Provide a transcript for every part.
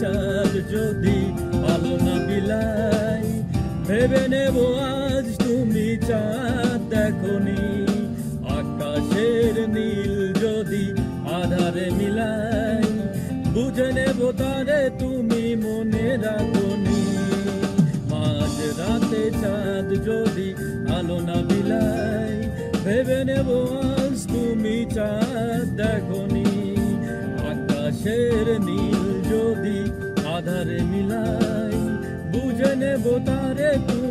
চাল যদি ভালো না বিলাই ভেবে নেব আজ তুমি চাঁদ দেখনি। আকাশের নীল যদি আধারে মিলাই বুঝে নেব তারে তুমি মনে রাখনি। মাঝ রাতে চাঁদ যদি আলো না বিলাই ভেবে নেব আজ তুমি চাঁদ দেখনি। আকাশের নেব তুমি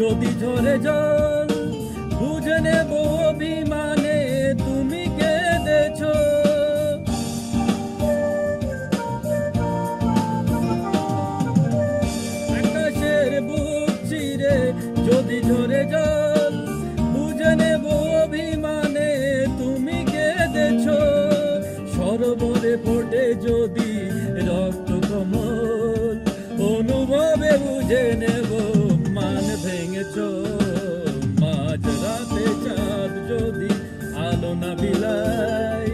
যদি ঝরে জল, বুঝে নেব অভিমানে তুমি কেঁদেছ। আকাশের বুক চিরে যদি ঝরে জল, বুঝে নেব অভিমানে তুমি কেঁদেছ। সরোবরে ফোটে যদি রক্ত কমল, অনুভবে বুঝে নেব মান ভেঙেছ। মাঝ রাতে চাঁদ যদি আলো না বিলাই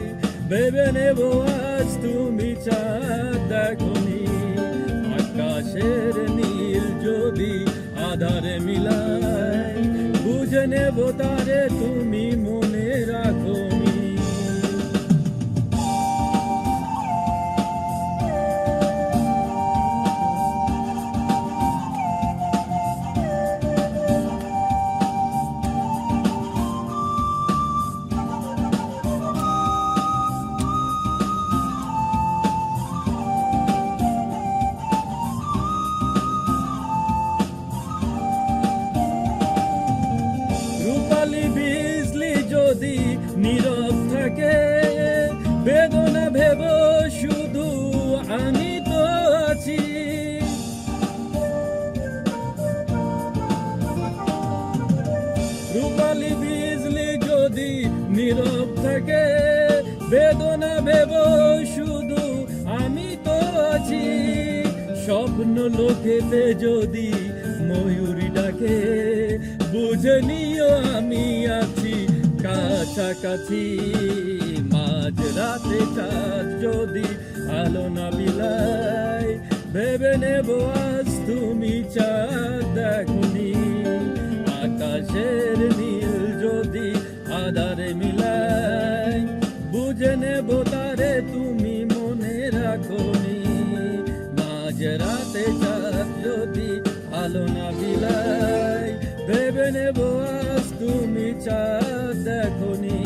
ভেবে নেব আজ তুমি চাঁদ দেখনি। আকাশের নীল যদি আধারে মিলাই বুঝে নেব তারে তুমি মনে। নীরব থাকে, বেদনা ভেব, শুধু আমি তো আছি। রূপালি বিজলি যদি নীরব থাকে, বেদনা ভেব, শুধু আমি তো আছি। স্বপ্ন লোকেতে যদি ময়ূরী ডাকে, বুঝে নিও আমি কাছাকাছি মাঝ রাতে চাঁদ যদি আলো না বিলাই ভেবে নেব আজ তুমি চাঁদ দেখনি। আকাশের নীল যদি আধারে মিলাই বুঝে নেব তারে তুমি মনে রাখনি। মাঝ রাতে চাঁদ যদি আলো না বিলাই ভেবে নেব আজ তুমি চাঁদ দেখনি